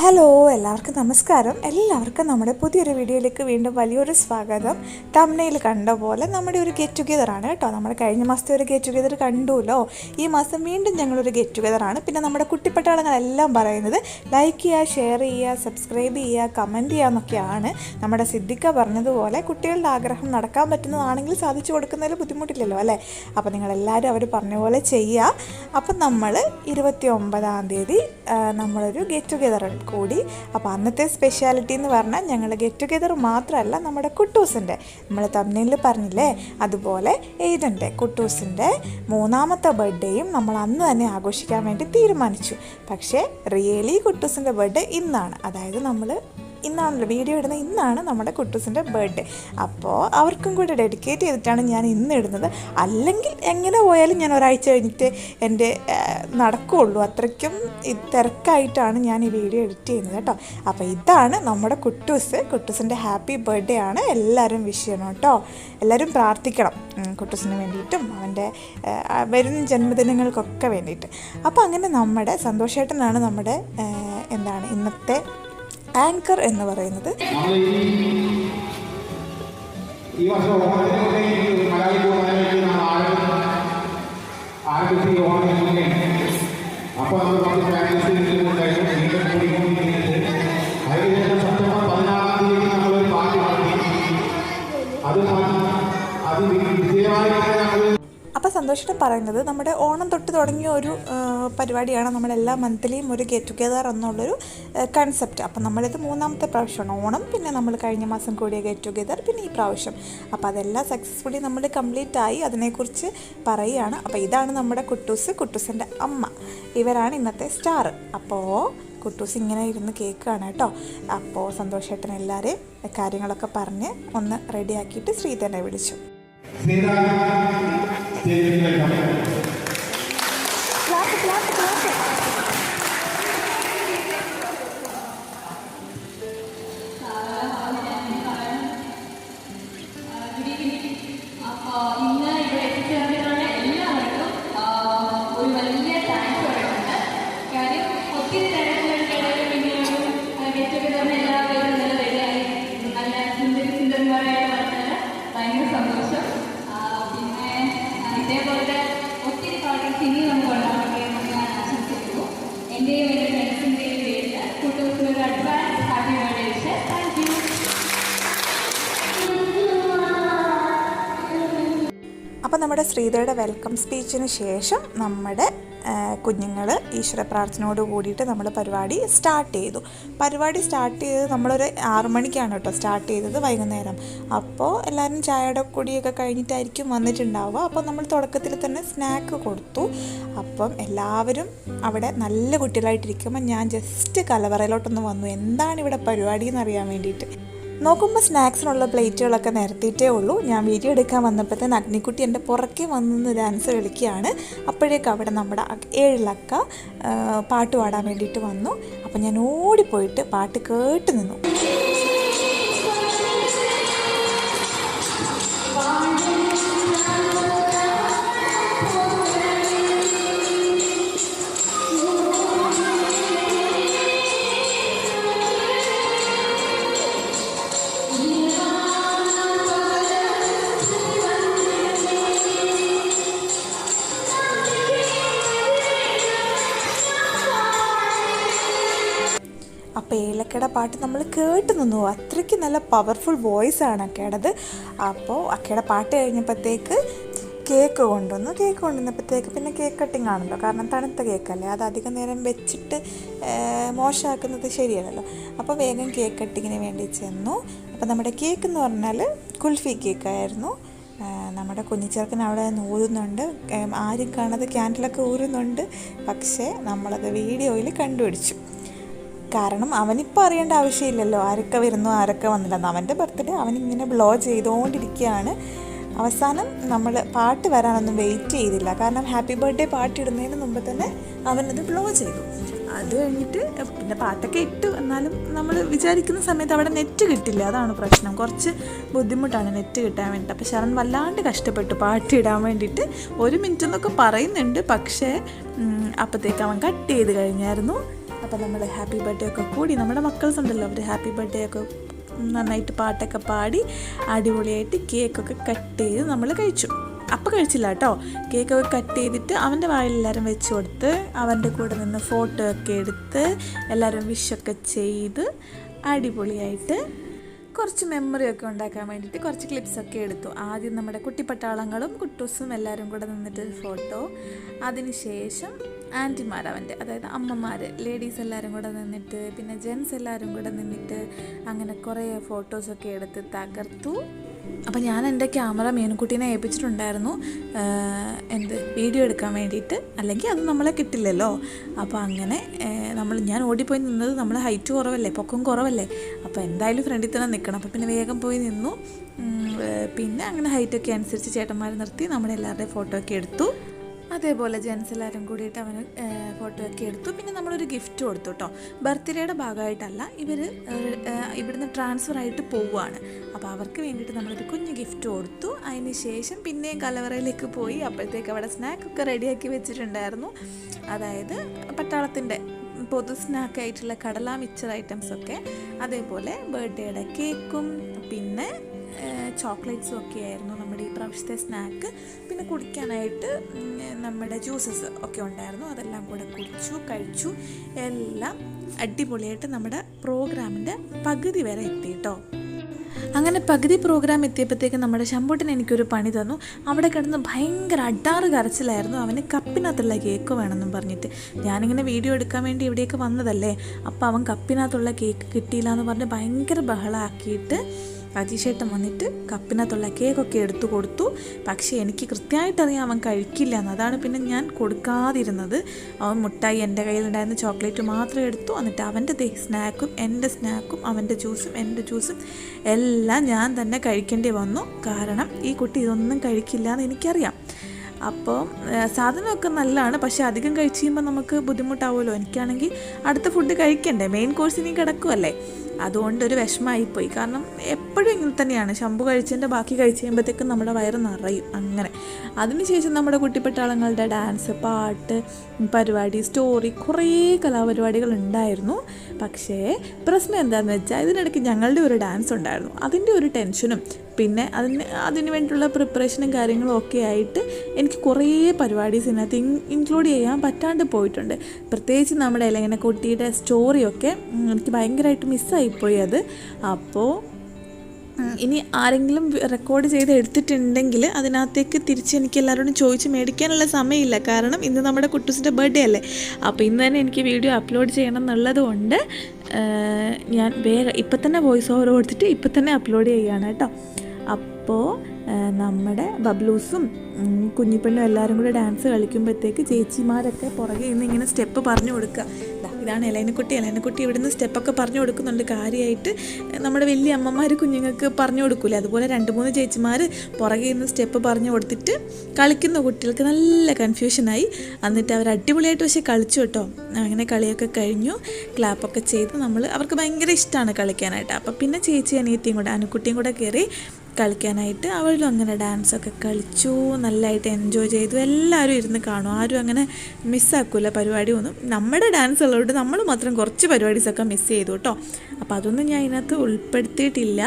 Hello എല്ലാവർക്കും നമസ്കാരം. എല്ലാവർക്കും നമ്മുടെ പുതിയൊരു വീഡിയോയിലേക്ക് വീണ്ടും വലിയൊരു സ്വാഗതം. തമ്മനയിൽ കണ്ട പോലെ നമ്മുടെ ഒരു ഗെറ്റ് ടുഗെദർ ആണ് കേട്ടോ. നമ്മൾ കഴിഞ്ഞ മാസത്തെ ഒരു ഗെറ്റ് ടുഗെദർ കണ്ടുല്ലോ. ഈ മാസം വീണ്ടും ഞങ്ങളൊരു ഗെറ്റ് ടുഗെദർ ആണ്. പിന്നെ നമ്മുടെ കുട്ടിപ്പട്ടാളങ്ങളെല്ലാം പറയുന്നത് ലൈക്ക് ചെയ്യുക ഷെയർ ചെയ്യുക സബ്സ്ക്രൈബ് ചെയ്യുക കമന്റ് ചെയ്യുക എന്നൊക്കെയാണ് നമ്മുടെ സിദ്ദിഖ പറഞ്ഞതുപോലെ കുട്ടികളുടെ ആഗ്രഹം നടക്കാൻ പറ്റുന്നതാണെങ്കിൽ സാധിച്ചു കൊടുക്കുന്നതിൽ ബുദ്ധിമുട്ടില്ലല്ലോ അല്ലേ? അപ്പോൾ നിങ്ങളെല്ലാവരും അവർ പറഞ്ഞ പോലെ ചെയ്യുക അപ്പം നമ്മൾ ഇരുപത്തി ഒമ്പതാം തീയതി നമ്മളൊരു ഗെറ്റ് ടുഗെദർ കൂടി. അപ്പോൾ അന്നത്തെ സ്പെഷ്യാലിറ്റി എന്ന് പറഞ്ഞാൽ ഞങ്ങൾ ഗെറ്റ് ടുഗെദർ മാത്രമല്ല നമ്മുടെ കുട്ടൂസിന്റെ. നമ്മൾ തമ്മിലിൽ പറഞ്ഞില്ലേ? അതുപോലെ എയ്ഡന്റെ കുട്ടൂസിന്റെ മൂന്നാമത്തെ ബർത്ത്ഡേയും നമ്മൾ അന്ന് തന്നെ ആഘോഷിക്കാൻ വേണ്ടി തീരുമാനിച്ചു. പക്ഷേ റിയലി കുട്ടൂസിന്റെ ബർത്ത്ഡേ ഇന്നാണ്. അതായത് നമ്മൾ ഇന്നാണല്ലോ വീഡിയോ ഇടുന്നത്. ഇന്നാണ് നമ്മുടെ കുട്ടൂസിന്റെ ബർത്ത്ഡേ അപ്പോൾ അവർക്കും കൂടി ഡെഡിക്കേറ്റ് ചെയ്തിട്ടാണ് ഞാൻ ഇന്ന് ഇടുന്നത്. അല്ലെങ്കിൽ എങ്ങനെ പോയാലും ഞാൻ ഒരാഴ്ച കഴിഞ്ഞിട്ട് എന്റെ നടക്കുകയുള്ളൂ അത്രയ്ക്കും തിരക്കായിട്ടാണ് ഞാൻ ഈ വീഡിയോ എഡിറ്റ് ചെയ്യുന്നത് കേട്ടോ. അപ്പോൾ ഇതാണ് നമ്മുടെ കുട്ടൂസ്. കുട്ടൂസിന്റെ ഹാപ്പി ബർത്ത്ഡേ ആണ്. എല്ലാവരും വിഷ് ചെയ്യണം കേട്ടോ. എല്ലാവരും പ്രാർത്ഥിക്കണം. കുട്ടൂസിന് വേണ്ടിയിട്ടും അവന്റെ വരുന്ന വരും ജന്മദിനങ്ങൾക്കൊക്കെ വേണ്ടിയിട്ട്. അപ്പോൾ അങ്ങനെ നമ്മുടെ സന്തോഷേട്ടനാണ് നമ്മുടെ എന്താണ് ഇന്നത്തെ ആങ്കർ എന്ന് പറയുന്നത്. അപ്പൊ വർഷം നമ്മൾ അപ്പോൾ നമ്മൾ കുറച്ച് പ്രാക്ടീസ് ഉണ്ടായിരുന്നു വീണ്ടും കൂടിക്കൊണ്ടിരിക്കുന്നത് അതിനുശേഷം സെപ്റ്റംബർ പതിനാറാം തീയതി നമ്മളൊരു പാട്ട് നടത്തി അത് അത് വിജയമായി നമ്മൾ അപ്പോൾ സന്തോഷം പറയുന്നത് നമ്മുടെ ഓണം തൊട്ട് തുടങ്ങിയ ഒരു പരിപാടിയാണ് നമ്മളെല്ലാ മന്ത്ലിയും ഒരു ഗെറ്റ് ടുഗെദർ എന്നുള്ളൊരു കൺസെപ്റ്റ് അപ്പം നമ്മളിത് മൂന്നാമത്തെ പ്രാവശ്യമാണ്. ഓണം പിന്നെ നമ്മൾ കഴിഞ്ഞ മാസം കൂടിയ ഗെറ്റ് ടുഗെദർ പിന്നെ ഈ പ്രാവശ്യം. അപ്പോൾ അതെല്ലാം സക്സസ്ഫുള്ളി നമ്മൾ കംപ്ലീറ്റ് ആയി അതിനെക്കുറിച്ച് പറയുകയാണ്. അപ്പോൾ ഇതാണ് നമ്മുടെ കുട്ടൂസ് കുട്ടൂസിന്റെ അമ്മ. ഇവരാണ് ഇന്നത്തെ സ്റ്റാർ അപ്പോൾ കുട്ടൂസ് ഇങ്ങനെ ഇരുന്ന് കേൾക്കുകയാണ് കേട്ടോ. അപ്പോൾ സന്തോഷേട്ടൻ എല്ലാവരെയും കാര്യങ്ങളൊക്കെ പറഞ്ഞ് ഒന്ന് റെഡിയാക്കിയിട്ട് ശ്രീധരനെ വിളിച്ചു. അപ്പോൾ ശ്രീധയുടെ വെൽക്കം സ്പീച്ചിന് ശേഷം നമ്മുടെ കുഞ്ഞുങ്ങൾ ഈശ്വര പ്രാർത്ഥനയോട് കൂടിയിട്ട് നമ്മൾ പരിപാടി സ്റ്റാർട്ട് ചെയ്തു. പരിപാടി സ്റ്റാർട്ട് ചെയ്തത് നമ്മളൊരു ആറു മണിക്കാണ് കേട്ടോ സ്റ്റാർട്ട് ചെയ്തത് വൈകുന്നേരം. അപ്പോൾ എല്ലാവരും ചായയുടെ കൂടിയൊക്കെ കഴിഞ്ഞിട്ടായിരിക്കും വന്നിട്ടുണ്ടാവുക. അപ്പോൾ നമ്മൾ തുടക്കത്തിൽ തന്നെ സ്നാക്ക് കൊടുത്തു. അപ്പം എല്ലാവരും അവിടെ നല്ല കുട്ടികളായിട്ടിരിക്കുമ്പോൾ ഞാൻ ജസ്റ്റ് കലവറയിലോട്ടൊന്ന് വന്നു. എന്താണ് ഇവിടെ പരിപാടി എന്നറിയാൻ വേണ്ടിയിട്ട്. നോക്കുമ്പോൾ സ്നാക്സിനുള്ള പ്ലേറ്റുകളൊക്കെ നിരത്തിയിട്ടേ ഉള്ളൂ. ഞാൻ വീഡിയോ എടുക്കാൻ വന്നപ്പോഴത്തേന് അഗ്നിക്കുട്ടി എന്റെ പുറക്കെ വന്നു ഡാൻസ് കളിക്കുകയാണ്. അപ്പോഴേക്കും അവിടെ നമ്മുടെ ഏഴിലക്ക പാട്ട് പാടാൻ വേണ്ടിയിട്ട് വന്നു. അപ്പോൾ ഞാൻ ഓടിപ്പോയിട്ട് പാട്ട് കേട്ട് നിന്നു. പാട്ട് നമ്മൾ കേട്ട് നിന്നു. അത്രയ്ക്ക് നല്ല പവർഫുൾ വോയിസ് ആണ് അക്കയുടേത് അപ്പോൾ അക്കയുടെ പാട്ട് കഴിഞ്ഞപ്പോഴത്തേക്ക് കേക്ക് കൊണ്ടുവന്നു. കേക്ക് കൊണ്ടുവന്നപ്പോഴത്തേക്ക് പിന്നെ കേക്ക് കട്ടിങ് ആണല്ലോ. കാരണം തണുത്ത കേക്കല്ലേ അത് അധികം നേരം വെച്ചിട്ട് മോശമാക്കുന്നത് ശരിയല്ലല്ലോ. അപ്പോൾ വേഗം കേക്ക് കട്ടിങ്ങിന് വേണ്ടി ചെന്നു. അപ്പോൾ നമ്മുടെ കേക്ക് എന്ന് പറഞ്ഞാൽ കുൽഫി കേക്കായിരുന്നു നമ്മുടെ കുഞ്ഞിച്ചേർക്കൻ അവിടെ ഊരുന്നുണ്ട്. ആരും കാണാതെ ക്യാൻഡിലൊക്കെ ഊരുന്നുണ്ട്. പക്ഷേ നമ്മളത് വീഡിയോയിൽ കണ്ടുപിടിച്ചു. കാരണം അവനിപ്പോൾ അറിയേണ്ട ആവശ്യമില്ലല്ലോ. ആരൊക്കെ വരുന്നു ആരൊക്കെ വന്നില്ലെന്ന് അവന്റെ ബർത്ത്ഡേ അവനിങ്ങനെ ബ്ലോ ചെയ്തുകൊണ്ടിരിക്കുകയാണ് അവസാനം നമ്മൾ പാട്ട് വരാനൊന്നും വെയിറ്റ് ചെയ്തില്ല. കാരണം ഹാപ്പി ബർത്ത്ഡേ പാട്ട് ഇടുന്നതിന് മുമ്പ് തന്നെ അവനത് ബ്ലോ ചെയ്തു. അത് കഴിഞ്ഞിട്ട് പിന്നെ പാട്ടൊക്കെ ഇട്ടു. എന്നാലും നമ്മൾ വിചാരിക്കുന്ന സമയത്ത് അവിടെ നെറ്റ് കിട്ടില്ല. അതാണ് പ്രശ്നം. കുറച്ച് ബുദ്ധിമുട്ടാണ് നെറ്റ് കിട്ടാൻ വേണ്ടിയിട്ട് അപ്പോൾ ശരൺ വല്ലാണ്ട് കഷ്ടപ്പെട്ടു പാട്ട് ഇടാൻ വേണ്ടിയിട്ട് ഒരു മിനിറ്റ് എന്നൊക്കെ പറയുന്നുണ്ട്. പക്ഷേ അപ്പോഴത്തേക്ക് അവൻ കട്ട് ചെയ്ത് കഴിഞ്ഞായിരുന്നു. അപ്പോൾ നമ്മൾ ഹാപ്പി ബർത്ത്ഡേ ഒക്കെ കൂടി നമ്മുടെ മക്കൾസ് ഉണ്ടല്ലോ അവർ ഹാപ്പി ബർത്ത്ഡേ ഒക്കെ നന്നായിട്ട് പാട്ടൊക്കെ പാടി അടിപൊളിയായിട്ട് കേക്കൊക്കെ കട്ട് ചെയ്ത് നമ്മൾ കഴിച്ചു. അപ്പം കഴിച്ചില്ല കേട്ടോ. കേക്കൊക്കെ കട്ട് ചെയ്തിട്ട് അവന്റെ വായിൽ എല്ലാവരും വെച്ച് കൊടുത്ത് അവന്റെ കൂടെ നിന്ന് ഫോട്ടോ ഒക്കെ എടുത്ത് എല്ലാവരും വിഷൊക്കെ ചെയ്ത് അടിപൊളിയായിട്ട് കുറച്ച് മെമ്മറി ഒക്കെ ഉണ്ടാക്കാൻ വേണ്ടിയിട്ട് കുറച്ച് ക്ലിപ്സൊക്കെ എടുത്തു. ആദ്യം നമ്മുടെ കുട്ടിപ്പട്ടാളങ്ങളും കുട്ടൂസും എല്ലാവരും കൂടെ നിന്നിട്ട് ഫോട്ടോ അതിനുശേഷം ആന്റിമാർ അവന്റെ അതായത് അമ്മമാർ ലേഡീസ് എല്ലാവരും കൂടെ നിന്നിട്ട് പിന്നെ ജെൻസ് എല്ലാവരും കൂടെ നിന്നിട്ട് അങ്ങനെ കുറേ ഫോട്ടോസൊക്കെ എടുത്ത് തകർത്തു. അപ്പോൾ ഞാൻ എന്റെ ക്യാമറ മീനുക്കുട്ടീനെ ഏൽപ്പിച്ചിട്ടുണ്ടായിരുന്നു. എന്ത് വീഡിയോ എടുക്കാൻ വേണ്ടിയിട്ട്. അല്ലെങ്കിൽ അത് നമ്മളെ കിട്ടില്ലല്ലോ. അപ്പോൾ അങ്ങനെ നമ്മൾ ഞാൻ ഓടിപ്പോയി നിന്നത് നമ്മൾ ഹൈറ്റ് കുറവല്ലേ പൊക്കം കുറവല്ലേ. അപ്പോൾ എന്തായാലും ഫ്രണ്ടിൽ തന്നെ നിൽക്കണം അപ്പോൾ പിന്നെ വേഗം പോയി നിന്നു. പിന്നെ അങ്ങനെ ഹൈറ്റൊക്കെ അനുസരിച്ച് ചേട്ടന്മാർ നിർത്തി നമ്മുടെ എല്ലാവരുടെയും ഫോട്ടോ ഒക്കെ എടുത്തു. അതേപോലെ ജെൻസ് എല്ലാവരും കൂടിയിട്ട് അവന് ഫോട്ടോ ഒക്കെ എടുത്തു. പിന്നെ നമ്മളൊരു ഗിഫ്റ്റ് കൊടുത്തു കേട്ടോ ബർത്ത്ഡേയുടെ ഭാഗമായിട്ടല്ല ഇവർ ഇവിടുന്ന് ട്രാൻസ്ഫർ ആയിട്ട് പോവുകയാണ് അപ്പോൾ അവർക്ക് വേണ്ടിയിട്ട് നമ്മളൊരു കുഞ്ഞ് ഗിഫ്റ്റ് കൊടുത്തു. അതിന് ശേഷം പിന്നെയും കലവറയിലേക്ക് പോയി. അപ്പോഴത്തേക്ക് അവിടെ സ്നാക്കൊക്കെ റെഡിയാക്കി വെച്ചിട്ടുണ്ടായിരുന്നു. അതായത് പട്ടാളത്തിന്റെ പൊതു സ്നാക്കായിട്ടുള്ള കടല മിക്സർ ഐറ്റംസൊക്കെ അതേപോലെ ബർത്ത്ഡേയുടെ കേക്കും പിന്നെ ചോക്ലേറ്റ്സും ഒക്കെ ആയിരുന്നു നമ്മുടെ ഈ പ്രാവശ്യത്തെ സ്നാക്ക് പിന്നെ കുടിക്കാനായിട്ട് നമ്മുടെ ജ്യൂസസ് ഒക്കെ ഉണ്ടായിരുന്നു. അതെല്ലാം കൂടെ കുടിച്ചു കഴിച്ചു. എല്ലാം അടിപൊളിയായിട്ട് നമ്മുടെ പ്രോഗ്രാമിന്റെ പകുതി വരെ എത്തി കേട്ടോ അങ്ങനെ പകുതി പ്രോഗ്രാം എത്തിയപ്പോഴത്തേക്ക് നമ്മുടെ ശമ്പൂട്ടൻ എനിക്കൊരു പണി തന്നു. അവിടെ കിടന്ന് ഭയങ്കര അഡാറ് കരച്ചിലായിരുന്നു. അവന് കപ്പിനകത്തുള്ള കേക്ക് വേണമെന്നും പറഞ്ഞിട്ട്. ഞാനിങ്ങനെ വീഡിയോ എടുക്കാൻ വേണ്ടി ഇവിടേക്ക് വന്നതല്ലേ? അപ്പോൾ അവൻ കപ്പിനകത്തുള്ള കേക്ക് കിട്ടിയില്ല എന്ന് പറഞ്ഞ് ഭയങ്കര ബഹളമാക്കിയിട്ട് അജീഷേട്ടൻ വന്നിട്ട് കപ്പിനകത്തുള്ള കേക്കൊക്കെ എടുത്തു കൊടുത്തു. പക്ഷേ എനിക്ക് കൃത്യമായിട്ടറിയാം അവൻ കഴിക്കില്ല എന്ന്. അതാണ് പിന്നെ ഞാൻ കൊടുക്കാതിരുന്നത്. അവൻ മുട്ടായി എന്റെ കയ്യിലുണ്ടായിരുന്ന ചോക്ലേറ്റ് മാത്രം എടുത്തു. എന്നിട്ട് അവന്റെ സ്നാക്കും എന്റെ സ്നാക്കും അവന്റെ ജ്യൂസും എന്റെ ജ്യൂസും എല്ലാം ഞാൻ തന്നെ കഴിക്കേണ്ടി വന്നു. കാരണം ഈ കുട്ടി ഇതൊന്നും കഴിക്കില്ല എന്ന് എനിക്കറിയാം. അപ്പോൾ സാധനമൊക്കെ നല്ലതാണ്. പക്ഷേ അധികം കഴിച്ച് കഴിയുമ്പോൾ നമുക്ക് ബുദ്ധിമുട്ടാവുമല്ലോ. എനിക്കാണെങ്കിൽ അടുത്ത ഫുഡ് കഴിക്കണ്ടേ? മെയിൻ കോഴ്സ് ഇനി കിടക്കുമല്ലേ അതുകൊണ്ട് ഒരു വിഷമമായിപ്പോയി കാരണം എപ്പോഴും ഇങ്ങനെ തന്നെയാണ്. ശമ്പു കഴിച്ചതിന്റെ ബാക്കി കഴിച്ച് കഴിയുമ്പോഴത്തേക്കും നമ്മുടെ വയറ് നിറയും അങ്ങനെ. അതിനുശേഷം നമ്മുടെ കുട്ടിപ്പട്ടാളങ്ങളുടെ ഡാൻസ് പാട്ട് പരിപാടി സ്റ്റോറി കുറേ കലാപരിപാടികൾ ഉണ്ടായിരുന്നു പക്ഷേ പ്രശ്നം എന്താണെന്ന് വെച്ചാൽ ഇതിനിടയ്ക്ക് ഞങ്ങളുടെ ഒരു ഡാൻസ് ഉണ്ടായിരുന്നു. അതിന്റെ ഒരു ടെൻഷനും പിന്നെ അതിന് അതിന് വേണ്ടിയുള്ള പ്രിപ്പറേഷനും കാര്യങ്ങളും ഒക്കെ ആയിട്ട് എനിക്ക് കുറേ പരിപാടീസ് ഇതിനകത്ത് ഇൻക്ലൂഡ് ചെയ്യാൻ പറ്റാണ്ട് പോയിട്ടുണ്ട്. പ്രത്യേകിച്ച് നമ്മുടെ ഇലങ്ങനെ കുട്ടിയുടെ സ്റ്റോറിയൊക്കെ എനിക്ക് ഭയങ്കരമായിട്ട് മിസ്സായിപ്പോയി അത്. അപ്പോൾ ഇനി ആരെങ്കിലും റെക്കോർഡ് ചെയ്ത് എടുത്തിട്ടുണ്ടെങ്കിൽ അതിനകത്തേക്ക് തിരിച്ച് എനിക്ക് എല്ലാവരോടും ചോദിച്ച് മേടിക്കാനുള്ള സമയമില്ല. കാരണം ഇന്ന് നമ്മുടെ കുട്ടൂസിന്റെ ബർത്ത്ഡേ അല്ലേ? അപ്പോൾ ഇന്ന് തന്നെ എനിക്ക് വീഡിയോ അപ്ലോഡ് ചെയ്യണം എന്നുള്ളത് കൊണ്ട് ഞാൻ വേഗം ഇപ്പം തന്നെ വോയിസ് ഓവർ കൊടുത്തിട്ട് ഇപ്പം തന്നെ അപ്ലോഡ് ചെയ്യുകയാണ് കേട്ടോ. അപ്പോൾ നമ്മുടെ ബബ്ലൂസും കുഞ്ഞിപ്പെണ്ണും എല്ലാവരും കൂടെ ഡാൻസ് കളിക്കുമ്പോഴത്തേക്ക് ചേച്ചിമാരൊക്കെ പുറകെ നിന്ന് ഇങ്ങനെ സ്റ്റെപ്പ് പറഞ്ഞു കൊടുക്കുക. ഇതാണ് ഇലയനക്കുട്ടി ഇലയനക്കുട്ടി ഇവിടുന്ന് സ്റ്റെപ്പൊക്കെ പറഞ്ഞു കൊടുക്കുന്നുണ്ട്. കാര്യമായിട്ട് നമ്മുടെ വലിയ അമ്മമാർ കുഞ്ഞുങ്ങൾക്ക് പറഞ്ഞു കൊടുക്കൂലേ? അതുപോലെ രണ്ട് മൂന്ന് ചേച്ചിമാർ പുറകെ നിന്ന് സ്റ്റെപ്പ് പറഞ്ഞു കൊടുത്തിട്ട് കളിക്കുന്ന. കുട്ടികൾക്ക് നല്ല കൺഫ്യൂഷനായി എന്നിട്ട് അവർ അടിപൊളിയായിട്ട് പക്ഷേ കളിച്ചു കേട്ടോ. അങ്ങനെ കളിയൊക്കെ കഴിഞ്ഞു. ക്ലാപ്പൊക്കെ ചെയ്ത്. നമ്മൾ അവർക്ക് ഭയങ്കര ഇഷ്ടമാണ് കളിക്കാനായിട്ട്. അപ്പോൾ പിന്നെ ചേച്ചി അനിയത്തിയും കൂടെ അനുക്കുട്ടിയും കൂടെ കയറി കളിക്കാനായിട്ട് അവളും അങ്ങനെ ഡാൻസൊക്കെ കളിച്ചു നല്ലതായിട്ട് എൻജോയ് ചെയ്തു. എല്ലാവരും ഇരുന്ന് കാണും. ആരും അങ്ങനെ മിസ്സാക്കില്ല പരിപാടി ഒന്നും. നമ്മുടെ ഡാൻസ് ഉള്ളതുകൊണ്ട് നമ്മൾ മാത്രം കുറച്ച് പരിപാടീസൊക്കെ മിസ് ചെയ്തു കേട്ടോ അപ്പോൾ അതൊന്നും ഞാൻ ഇതിനകത്ത് ഉൾപ്പെടുത്തിയിട്ടില്ല.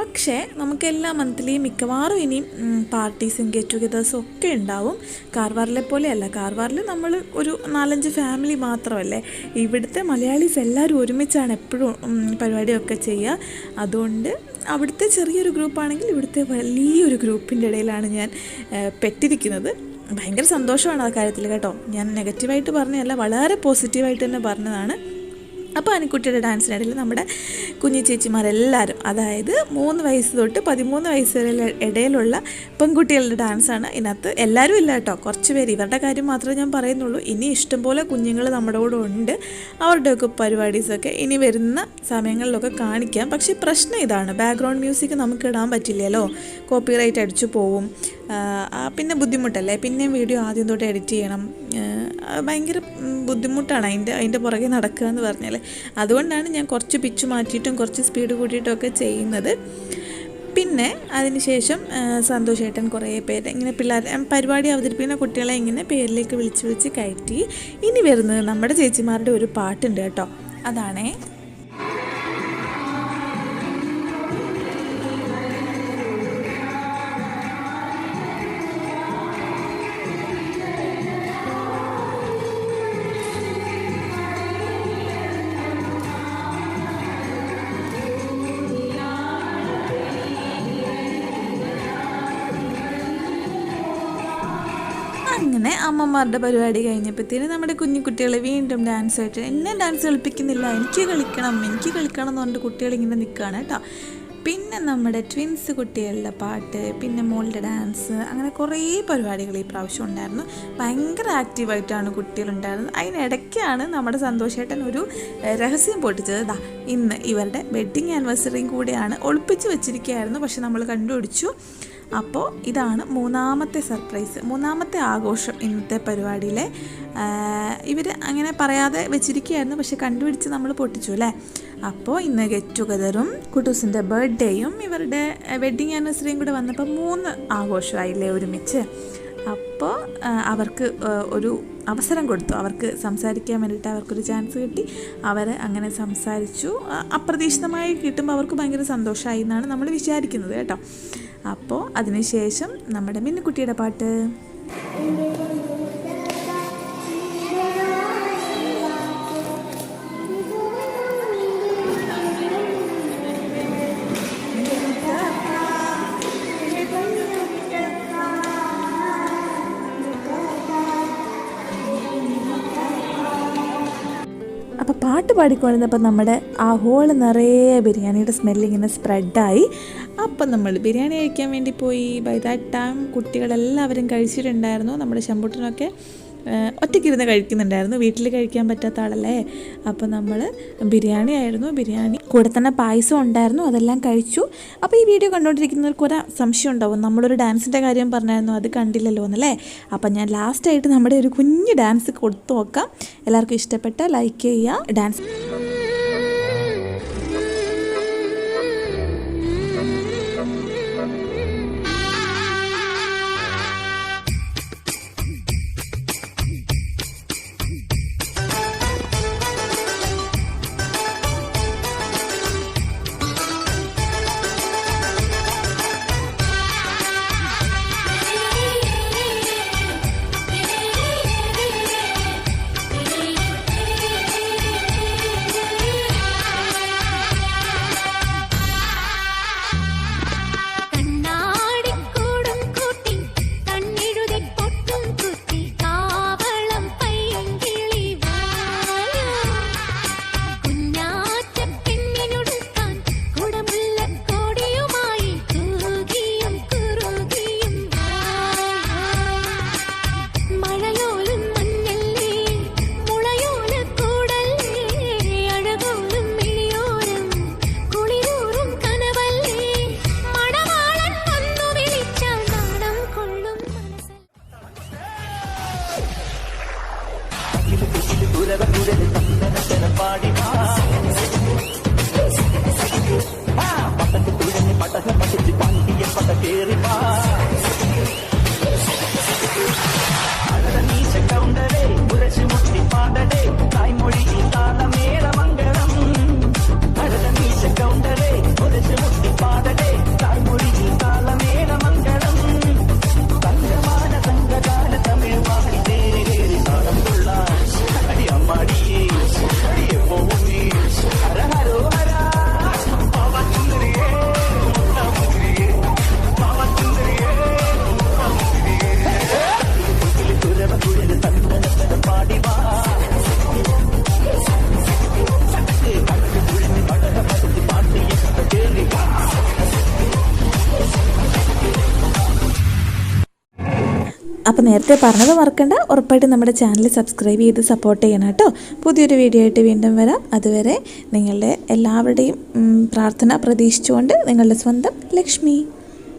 പക്ഷേ നമുക്ക് എല്ലാ മന്ത്ലിയും മിക്കവാറും ഇനിയും പാർട്ടീസും ഗെറ്റ് ടുഗദേഴ്സും ഒക്കെ ഉണ്ടാവും. കാർവാറിലെ പോലെയല്ല. കാർവാറിൽ നമ്മൾ ഒരു നാലഞ്ച് ഫാമിലി മാത്രമല്ലേ. ഇവിടുത്തെ മലയാളീസ് എല്ലാവരും ഒരുമിച്ചാണ് എപ്പോഴും പരിപാടിയൊക്കെ ചെയ്യുക. അതുകൊണ്ട് അവിടുത്തെ ചെറിയൊരു ഗ്രൂപ്പാണെങ്കിൽ ഇവിടുത്തെ വലിയൊരു ഗ്രൂപ്പിന്റെ ഇടയിലാണ് ഞാൻ പെട്ടിരിക്കുന്നത് ഭയങ്കര സന്തോഷമാണ് ആ കാര്യത്തിൽ കേട്ടോ. ഞാൻ നെഗറ്റീവായിട്ട് പറഞ്ഞതല്ല വളരെ പോസിറ്റീവായിട്ട് തന്നെ പറഞ്ഞതാണ്. അപ്പോൾ അനിക്കുട്ടിയുടെ ഡാൻസിനിടയിൽ നമ്മുടെ കുഞ്ഞു ചേച്ചിമാരെല്ലാവരും അതായത് മൂന്ന് വയസ്സ് തൊട്ട് പതിമൂന്ന് വയസ്സ് വരെ ഇടയിലുള്ള പെൺകുട്ടികളുടെ ഡാൻസാണ് ഇതിനകത്ത്. എല്ലാവരും ഇല്ല കേട്ടോ. കുറച്ച് പേര്. ഇവരുടെ കാര്യം മാത്രമേ ഞാൻ പറയുന്നുള്ളൂ. ഇനി ഇഷ്ടംപോലെ കുഞ്ഞുങ്ങൾ നമ്മുടെ കൂടെ ഉണ്ട്. അവരുടെയൊക്കെ പരിപാടീസൊക്കെ ഇനി വരുന്ന സമയങ്ങളിലൊക്കെ കാണിക്കാം. പക്ഷേ പ്രശ്നം ഇതാണ്. ബാക്ക്ഗ്രൗണ്ട് മ്യൂസിക് നമുക്ക് ഇടാൻ പറ്റില്ലല്ലോ. കോപ്പിറൈറ്റ് അടിച്ചു പോവും. പിന്നെ ബുദ്ധിമുട്ടല്ലേ? പിന്നെയും വീഡിയോ ആദ്യം തൊട്ട് എഡിറ്റ് ചെയ്യണം. ഭയങ്കര ബുദ്ധിമുട്ടാണ് അതിന്റെ അതിന്റെ പുറകെ നടക്കുക എന്ന് പറഞ്ഞാൽ അതുകൊണ്ടാണ് ഞാൻ കുറച്ച് പിച്ച് മാറ്റിയിട്ടും കുറച്ച് സ്പീഡ് കൂട്ടിയിട്ടും ഒക്കെ ചെയ്യുന്നത്. പിന്നെ അതിനുശേഷം സന്തോഷേട്ടൻ സന്തോഷ് കുറേ പേര് ഇങ്ങനെ പിള്ളേർ പരിപാടി അവതരിപ്പിക്കുന്ന കുട്ടികളെ ഇങ്ങനെ പേരിലേക്ക് വിളിച്ച് വിളിച്ച് കയറ്റി. ഇനി വരുന്നത് നമ്മുടെ ചേച്ചിമാരുടെ ഒരു പാട്ടുണ്ട് കേട്ടോ. അതാണേ. അമ്മമാരുടെ പരിപാടി കഴിഞ്ഞപ്പോഴത്തേന് നമ്മുടെ കുഞ്ഞു കുട്ടികളെ വീണ്ടും ഡാൻസ് ആയിട്ട് എന്നെ ഡാൻസ് കളിപ്പിക്കുന്നില്ല എനിക്ക് കളിക്കണം എനിക്ക് കളിക്കണം എന്ന് പറഞ്ഞിട്ട് കുട്ടികളിങ്ങനെ നിൽക്കുകയാണ് കേട്ടോ. പിന്നെ നമ്മുടെ ട്വിൻസ് കുട്ടികളുടെ പാട്ട് പിന്നെ മോളുടെ ഡാൻസ് അങ്ങനെ കുറേ പരിപാടികൾ ഈ പ്രാവശ്യം ഉണ്ടായിരുന്നു. ഭയങ്കര ആക്റ്റീവായിട്ടാണ് കുട്ടികളുണ്ടായിരുന്നത്. അതിനിടയ്ക്കാണ് നമ്മുടെ സന്തോഷേട്ടൻ ഒരു രഹസ്യം പൊട്ടിച്ചത്. ദാ ഇന്ന് ഇവരുടെ വെഡ്ഡിങ് ആനിവേഴ്സറിയും കൂടെയാണ് ഒളിപ്പിച്ച് വെച്ചിരിക്കുകയായിരുന്നു. പക്ഷെ നമ്മൾ കണ്ടുപിടിച്ചു. അപ്പോൾ ഇതാണ് മൂന്നാമത്തെ സർപ്രൈസ് മൂന്നാമത്തെ ആഘോഷം ഇന്നത്തെ പരിപാടിയിലെ. ഇവർ അങ്ങനെ പറയാതെ വെച്ചിരിക്കുകയായിരുന്നു പക്ഷെ കണ്ടുപിടിച്ച് നമ്മൾ പൊട്ടിച്ചു അല്ലേ? അപ്പോൾ ഇന്ന് ഗെറ്റ് ടുഗദറും കുട്ടൂസിന്റെ ബർത്ത്ഡേയും ഇവരുടെ വെഡ്ഡിങ് ആനിവേഴ്സറിയും കൂടെ വന്നപ്പോൾ മൂന്ന് ആഘോഷമായില്ലേ ഒരുമിച്ച്. അപ്പോൾ അവർക്ക് ഒരു അവസരം കൊടുത്തു. അവർക്ക് സംസാരിക്കാൻ വേണ്ടിയിട്ട് അവർക്കൊരു ചാൻസ് കിട്ടി. അവർ അങ്ങനെ സംസാരിച്ചു. അപ്രതീക്ഷിതമായി കിട്ടുമ്പോൾ അവർക്ക് ഭയങ്കര സന്തോഷമായി എന്നാണ് നമ്മൾ വിചാരിക്കുന്നത് കേട്ടോ. അപ്പോൾ അതിനുശേഷം നമ്മുടെ മിന്നുക്കുട്ടിയുടെ പാട്ട്. അപ്പോൾ പാട്ട് പാടിക്കൊണ്ടിരുന്നപ്പോൾ നമ്മുടെ ആ ഹോൾ നിറയെ ബിരിയാണിയുടെ സ്മെല്ലിങ്ങനെ സ്പ്രെഡായി അപ്പം നമ്മൾ ബിരിയാണി കഴിക്കാൻ വേണ്ടി പോയി. ബൈ ദാറ്റ് ടൈം കുട്ടികളെല്ലാവരും കഴിച്ചിട്ടുണ്ടായിരുന്നു. നമ്മുടെ ശമ്പൂട്ടനൊക്കെ ഒറ്റയ്ക്കിരുന്ന് കഴിക്കുന്നുണ്ടായിരുന്നു. വീട്ടിൽ കഴിക്കാൻ പറ്റാത്ത ആളല്ലേ? അപ്പോൾ നമ്മൾ ബിരിയാണി ആയിരുന്നു. ബിരിയാണി കൂടെ തന്നെ പായസം ഉണ്ടായിരുന്നു. അതെല്ലാം കഴിച്ചു. അപ്പോൾ ഈ വീഡിയോ കണ്ടുകൊണ്ടിരിക്കുന്നവർക്ക് ഒരു സംശയം ഉണ്ടാവും. നമ്മളൊരു ഡാൻസിന്റെ കാര്യം പറഞ്ഞായിരുന്നു. അത് കണ്ടില്ലല്ലോ എന്നല്ലേ? അപ്പം ഞാൻ ലാസ്റ്റായിട്ട് നമ്മുടെ ഒരു കുഞ്ഞ് ഡാൻസ് കൊടുത്തു നോക്കാം. എല്ലാവർക്കും ഇഷ്ടപ്പെട്ട ലൈക്ക് ചെയ്യുക. ഡാൻസ് അപ്പോൾ നേരത്തെ പറഞ്ഞത് മറക്കണ്ട. ഉറപ്പായിട്ട് നമ്മുടെ ചാനൽ സബ്സ്ക്രൈബ് ചെയ്ത് സപ്പോർട്ട് ചെയ്യണം കേട്ടോ. പുതിയൊരു വീഡിയോ ആയിട്ട് വീണ്ടും വരാം. അതുവരെ നിങ്ങളുടെ എല്ലാവരുടെയും പ്രാർത്ഥന പ്രതീക്ഷിച്ചുകൊണ്ട് നിങ്ങളുടെ സ്വന്തം ലക്ഷ്മി.